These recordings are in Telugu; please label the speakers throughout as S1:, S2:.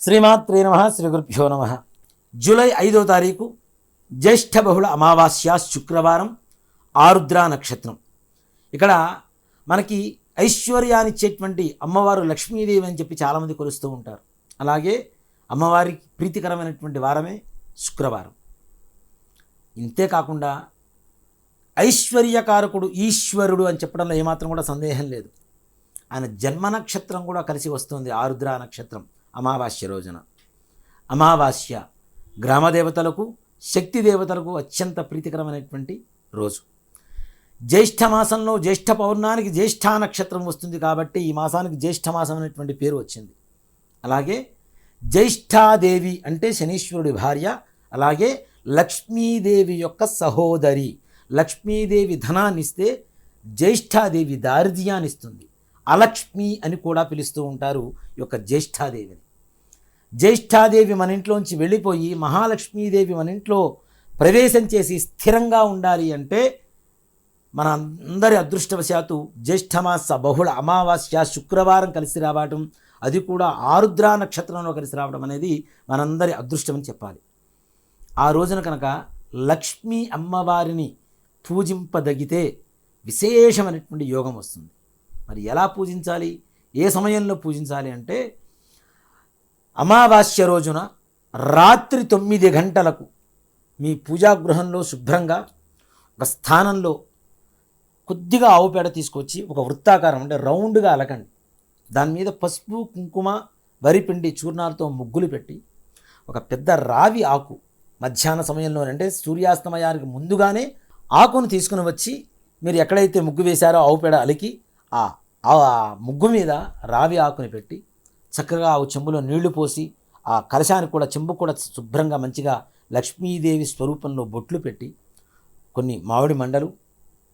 S1: శ్రీమాత్రే నమ శ్రీ గురుభ్యో నమ. జూలై ఐదో తారీఖు జ్యేష్ఠ బహుళ అమావాస్య శుక్రవారం ఆరుద్ర నక్షత్రం. ఇక్కడ మనకి ఐశ్వర్యాన్నిచ్చేటువంటి అమ్మవారు లక్ష్మీదేవి అని చెప్పి చాలామంది కొలుస్తూ ఉంటారు. అలాగే అమ్మవారికి ప్రీతికరమైనటువంటి వారమే శుక్రవారం. ఇంతే కాకుండా ఐశ్వర్యకారకుడు ఈశ్వరుడు అని చెప్పడంలో ఏమాత్రం కూడా సందేహం లేదు. ఆయన జన్మ నక్షత్రం కూడా కలిసి వస్తుంది ఆరుద్ర నక్షత్రం. అమావాస్య రోజున. అమావాస్య గ్రామదేవతలకు శక్తి దేవతలకు అత్యంత ప్రీతికరమైనటువంటి రోజు. జ్యేష్ఠ మాసంలో జ్యేష్ఠ పౌర్ణానికి జ్యేష్ఠ నక్షత్రం వస్తుంది కాబట్టి ఈ మాసానికి జ్యేష్ఠ మాసం అనేటువంటి పేరు వచ్చింది. అలాగే జ్యేష్ఠాదేవి అంటే శనీశ్వరుడి భార్య అలాగే లక్ష్మీదేవి యొక్క సహోదరి. లక్ష్మీదేవి ధనాన్ని ఇస్తే జ్యేష్ఠాదేవి దారిద్ర్యాన్ని ఇస్తుంది అలక్ష్మి అని కూడా పిలుస్తూ ఉంటారు ఈ యొక్క జ్యేష్ఠాదేవిని. జ్యేష్ఠాదేవి మన ఇంట్లోంచి వెళ్ళిపోయి మహాలక్ష్మీదేవి మన ఇంట్లో ప్రవేశం చేసి స్థిరంగా ఉండాలి అంటే మన అందరి అదృష్టవశాత్తు జ్యేష్ఠమాస బహుళ అమావాస్య శుక్రవారం కలిసి రావటం అది కూడా ఆరుద్ర నక్షత్రంలో కలిసి రావడం అనేది మనందరి అదృష్టమని చెప్పాలి. ఆ రోజున కనుక లక్ష్మీ అమ్మవారిని పూజింపదగితే విశేషమైనటువంటి యోగం వస్తుంది. మరి ఎలా పూజించాలి? ఏ సమయంలో పూజించాలి అంటే అమావాస్య రోజున రాత్రి తొమ్మిది గంటలకు మీ పూజాగృహంలో శుభ్రంగా ఒక స్థానంలో కొద్దిగా ఆవు పేడ తీసుకొచ్చి ఒక వృత్తాకారం అంటే రౌండ్గా అలకండి. దాని మీద పసుపు కుంకుమ వరిపిండి చూర్ణాలతో ముగ్గులు పెట్టి ఒక పెద్ద రావి ఆకు మధ్యాహ్న సమయంలో అంటే సూర్యాస్తమయానికి ముందుగానే ఆకును తీసుకుని వచ్చి మీరు ఎక్కడైతే ముగ్గు వేశారో ఆవు పేడ అలికి ఆ ఆ ముగ్గు మీద రావి ఆకుని పెట్టి చక్కగా ఆ చెంబులో నీళ్ళు పోసి ఆ కలశానికి కూడా చెంబు కూడా శుభ్రంగా మంచిగా లక్ష్మీదేవి స్వరూపంలో బొట్లు పెట్టి కొన్ని మామిడి మండలు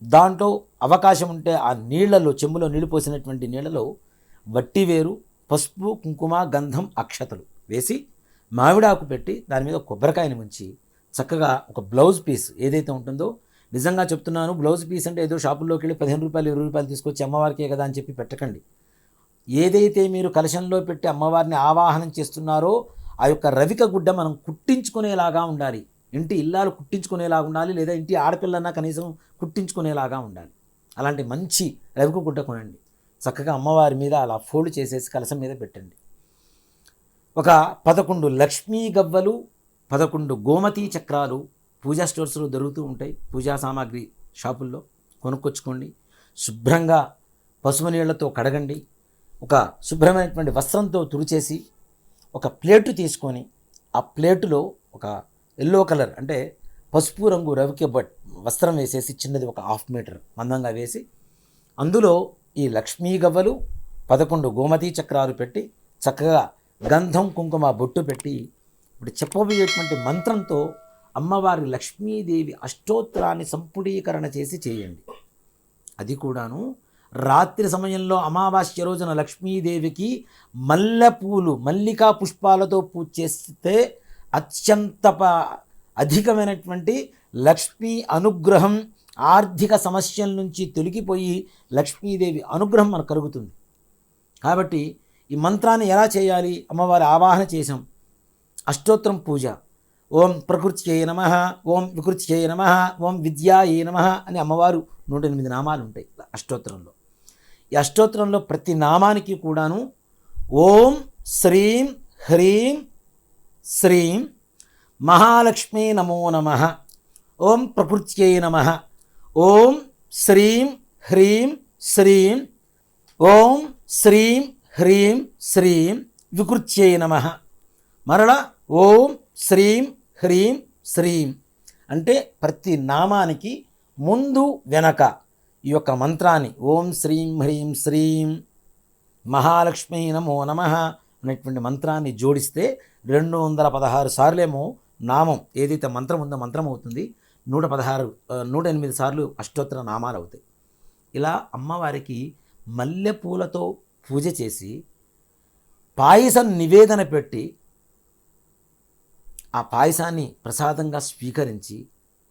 S1: దాంట్లో అవకాశం ఉంటే ఆ నీళ్ళలో చెంబులో నీళ్ళు పోసినటువంటి నీళ్ళలో వట్టి వేరు పసుపు కుంకుమ గంధం అక్షతలు వేసి మామిడాకు పెట్టి దాని మీద కొబ్బరికాయని ఉంచి చక్కగా ఒక బ్లౌజ్ పీస్ ఏదైతే ఉంటుందో నిజంగా చెప్తున్నాను బ్లౌజ్ పీస్ అంటే ఏదో షాపుల్లోకి వెళ్ళి పదిహేను రూపాయలు ఇరవై రూపాయలు తీసుకొచ్చి అమ్మవారికే కదా అని చెప్పి పెట్టకండి. ఏదైతే మీరు కలశంలో పెట్టి అమ్మవారిని ఆవాహనం చేస్తున్నారో ఆ యొక్క రవిక గుడ్డ మనం కుట్టించుకునేలాగా ఉండాలి. ఇంటి ఇల్లాలు కుట్టించుకునేలాగా ఉండాలి లేదా ఇంటి ఆడపిల్లన్నా కనీసం కుట్టించుకునేలాగా ఉండాలి. అలాంటి మంచి రవిక గుడ్డ కొనండి. చక్కగా అమ్మవారి మీద అలా ఫోల్డ్ చేసేసి కలశం మీద పెట్టండి. ఒక పదకొండు లక్ష్మీ గవ్వలు పదకొండు గోమతి చక్రాలు పూజా స్టోర్స్లో దొరుకుతూ ఉంటాయి. పూజా సామాగ్రి షాపుల్లో కొనుక్కొచ్చుకోండి. శుభ్రంగా పసుపు నీళ్ళతో కడగండి. ఒక శుభ్రమైనటువంటి వస్త్రంతో తుడిచేసి ఒక ప్లేటు తీసుకొని ఆ ప్లేటులో ఒక ఎల్లో కలర్ అంటే పసుపు రంగు రవికి బట్ వస్త్రం వేసేసి చిన్నది ఒక హాఫ్ మీటర్ మందంగా వేసి అందులో ఈ లక్ష్మీ గవ్వలు పదకొండు గోమతి చక్రాలు పెట్టి చక్కగా గంధం కుంకుమ బొట్టు పెట్టి ఇప్పుడు చెప్పబోయేటువంటి మంత్రంతో అమ్మవారి లక్ష్మీదేవి అష్టోత్తరాన్ని సంపుడీకరణ చేసి చేయండి. అది కూడాను రాత్రి సమయంలో అమావాస్య రోజున లక్ష్మీదేవికి మల్లెపూలు మల్లికా పుష్పాలతో పూజ చేస్తే అత్యంత ప- అధికమైనటువంటి లక్ష్మీ అనుగ్రహం ఆర్థిక సమస్యల నుంచి తొలగిపోయి లక్ష్మీదేవి అనుగ్రహం మనకు కలుగుతుంది. కాబట్టి ఈ మంత్రాన్ని ఎలా చేయాలి? అమ్మవారి ఆవాహన చేసాం అష్టోత్తరం పూజ. ఓం ప్రకృత్యై నమ ఓం వికృత్యై నమ ఓం విద్యాయే నమ అని అమ్మవారు నూట ఎనిమిది నామాలు ఉంటాయి అష్టోత్తరంలో. ఈ అష్టోత్తరంలో ప్రతి నామానికి కూడాను ఓం శ్రీం హ్రీం శ్రీం మహాలక్ష్మీ నమో నమ. ఓం ప్రకృత్యై నమ. ఓం శ్రీం హ్రీం శ్రీం. ఓం శ్రీం హ్రీం శ్రీం. వికృత్యై నమ. మరల ఓం శ్రీం హ్రీం శ్రీం. అంటే ప్రతి నామానికి ముందు వెనక ఈ యొక్క మంత్రాన్ని ఓం శ్రీం హ్రీం శ్రీం మహాలక్ష్మీ నమో నమ అనేటువంటి మంత్రాన్ని జోడిస్తే రెండు వందల పదహారు సార్లేమో నామం ఏదైతే మంత్రం ఉందో మంత్రం అవుతుంది. నూట పదహారు నూట ఎనిమిది సార్లు అష్టోత్తర నామాలు అవుతాయి. ఇలా అమ్మవారికి మల్లెపూలతో పూజ చేసి పాయసం నివేదన పెట్టి ఆ పాయసాన్ని ప్రసాదంగా స్వీకరించి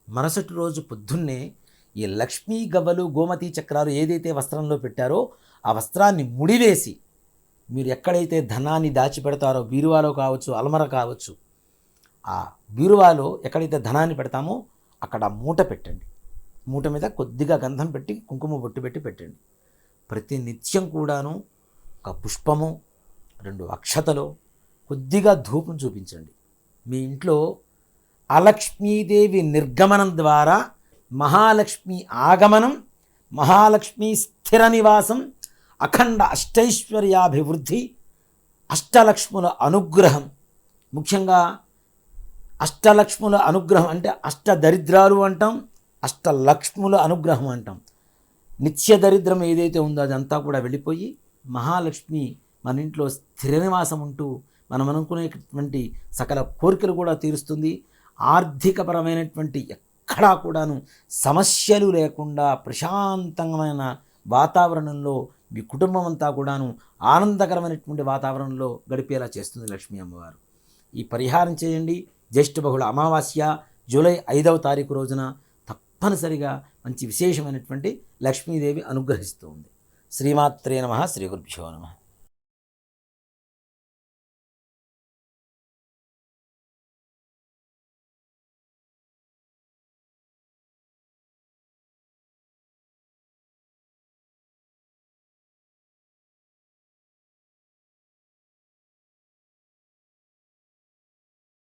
S1: మరుసటి రోజు పొద్దున్నే ఈ లక్ష్మీ గవ్వలు గోమతి చక్రాలు ఏదైతే వస్త్రంలో పెట్టారో ఆ వస్త్రాన్ని ముడివేసి మీరు ఎక్కడైతే ధనాన్ని దాచిపెడతారో బీరువాలో కావచ్చు అలమర కావచ్చు ఆ బీరువాలో ఎక్కడైతే ధనాన్ని పెడతామో అక్కడ మూట పెట్టండి. మూట మీద కొద్దిగా గంధం పెట్టి కుంకుమ బొట్టు పెట్టి పెట్టండి. ప్రతి నిత్యం కూడాను ఒక పుష్పము రెండు అక్షతలో కొద్దిగా ధూపం చూపించండి. మీ ఇంట్లో అలక్ష్మీదేవి నిర్గమనం ద్వారా మహాలక్ష్మి ఆగమనం మహాలక్ష్మి స్థిర నివాసం అఖండ అష్టైశ్వర్యాభివృద్ధి అష్టలక్ష్ముల అనుగ్రహం. ముఖ్యంగా అష్టలక్ష్ముల అనుగ్రహం అంటే అష్ట దరిద్రాలు అంటాం అష్టలక్ష్ముల అనుగ్రహం అంటాం. నిత్య దరిద్రం ఏదైతే ఉందో అదంతా కూడా వెళ్ళిపోయి మహాలక్ష్మి మన ఇంట్లో స్థిర నివాసం ఉంటూ మనం అనుకునేటువంటి సకల కోరికలు కూడా తీరుస్తుంది. ఆర్థికపరమైనటువంటి ఎక్కడా కూడాను సమస్యలు లేకుండా ప్రశాంతమైన వాతావరణంలో మీ కుటుంబం అంతా కూడాను ఆనందకరమైనటువంటి వాతావరణంలో గడిపేలా చేస్తుంది లక్ష్మీ అమ్మవారు. ఈ పరిహారం చేయండి. జ్యేష్ఠ బహుళ అమావాస్య జూలై ఐదవ తారీఖు రోజున తప్పనిసరిగా మంచి విశేషమైనటువంటి లక్ష్మీదేవి అనుగ్రహిస్తూ ఉంది శ్రీమాత్రే నమ శ్రీ గురుభ్యో నమ.